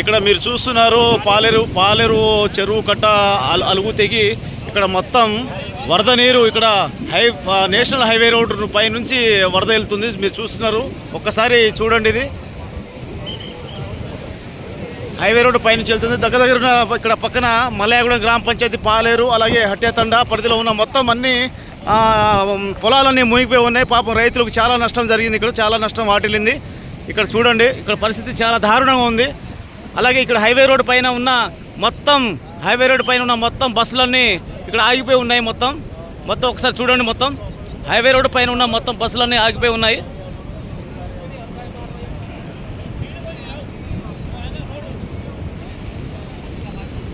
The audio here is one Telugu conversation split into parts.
ఇక్కడ మీరు చూస్తున్నారు పాలేరు పాలేరు చెరువు కట్ట అలుగు తెగి ఇక్కడ మొత్తం వరద నీరు ఇక్కడ హై నేషనల్ హైవే రోడ్డు పై నుంచి వరద వెళ్తుంది. మీరు చూస్తున్నారు. ఒక్కసారి చూడండి ఇది. హైవే రోడ్డు పైనుంచి వెళ్తుంది. దగ్గర దగ్గర ఉన్న ఇక్కడ పక్కన మలయాగూడెం గ్రామ పంచాయతీ పాలేరు అలాగే హట్టేతండ పరిధిలో ఉన్న మొత్తం అన్ని పొలాలన్నీ మునిగిపోయి ఉన్నాయి. పాపం రైతులకు చాలా నష్టం జరిగింది ఇక్కడ. చాలా నష్టం వాటిల్లింది. ఇక్కడ చూడండి. ఇక్కడ పరిస్థితి చాలా దారుణంగా ఉంది. అలాగే ఇక్కడ హైవే రోడ్డు పైన ఉన్న మొత్తం హైవే రోడ్డు పైన ఉన్న మొత్తం బస్సులన్నీ ఇక్కడ ఆగిపోయి ఉన్నాయి మొత్తం. మొత్తం ఒకసారి చూడండి మొత్తం. హైవే రోడ్డు పైన ఉన్న మొత్తం బస్సులన్నీ ఆగిపోయి ఉన్నాయి.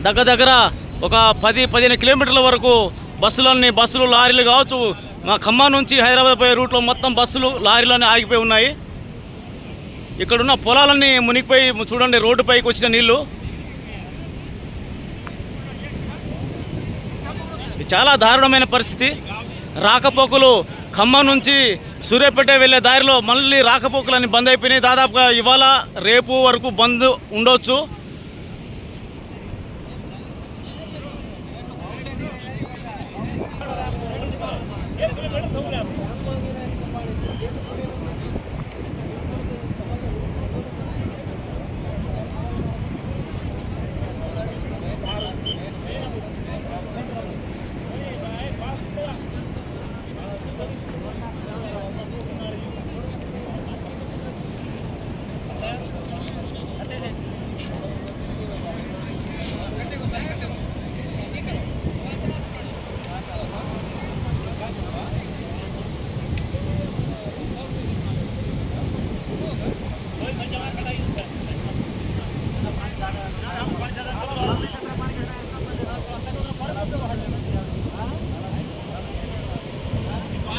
దగ్గర దగ్గర ఒక పది పదిహేను కిలోమీటర్ల వరకు బస్సులన్నీ బస్సులు లారీలు కావచ్చు. మా ఖమ్మం నుంచి హైదరాబాద్ పోయే రూట్లో మొత్తం బస్సులు లారీలన్నీ ఆగిపోయి ఉన్నాయి. ఇక్కడున్న పొలాలన్నీ మునిగిపోయి చూడండి రోడ్డు పైకి వచ్చిన నీళ్ళు. చాలా దారుణమైన పరిస్థితి. రాకపోకలు ఖమ్మం నుంచి సూర్యాపేట వెళ్ళే దారిలో మళ్ళీ రాకపోకలన్నీ బంద్ అయిపోయినాయి. దాదాపుగా ఇవాళ రేపు వరకు బంద్ ఉండొచ్చు.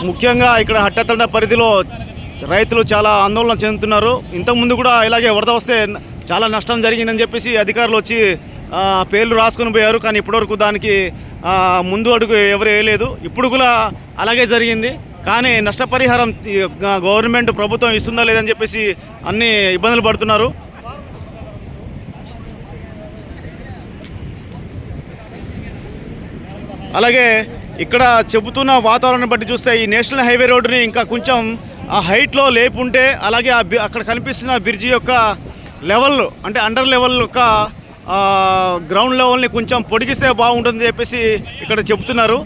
ముఖ్యంగా ఇక్కడ హట్టతండ పరిధిలో రైతులు చాలా ఆందోళన చెందుతున్నారు. ఇంతకుముందు కూడా ఇలాగే వరద వస్తే చాలా నష్టం జరిగిందని చెప్పేసి అధికారులు వచ్చి పేర్లు రాసుకొని పోయారు. కానీ ఇప్పటివరకు దానికి ముందు అడుగు ఎవరు వేయలేదు. ఇప్పుడు కూడా అలాగే జరిగింది. కానీ నష్టపరిహారం గవర్నమెంట్ ప్రభుత్వం ఇస్తుందా లేదని చెప్పేసి అన్ని ఇబ్బందులు పడుతున్నారు. అలాగే ఇక్కడ చెబుతున్న వాతావరణం బట్టి చూస్తే ఈ నేషనల్ హైవే రోడ్డుని ఇంకా కొంచెం ఆ హైట్లో లేపుంటే అలాగే ఆ అక్కడ కనిపిస్తున్న బ్రిడ్జి యొక్క లెవెల్ అంటే అండర్ లెవెల్ యొక్క గ్రౌండ్ లెవెల్ని కొంచెం పొడిగిస్తే బాగుంటుంది చెప్పేసి ఇక్కడ చెబుతున్నారు.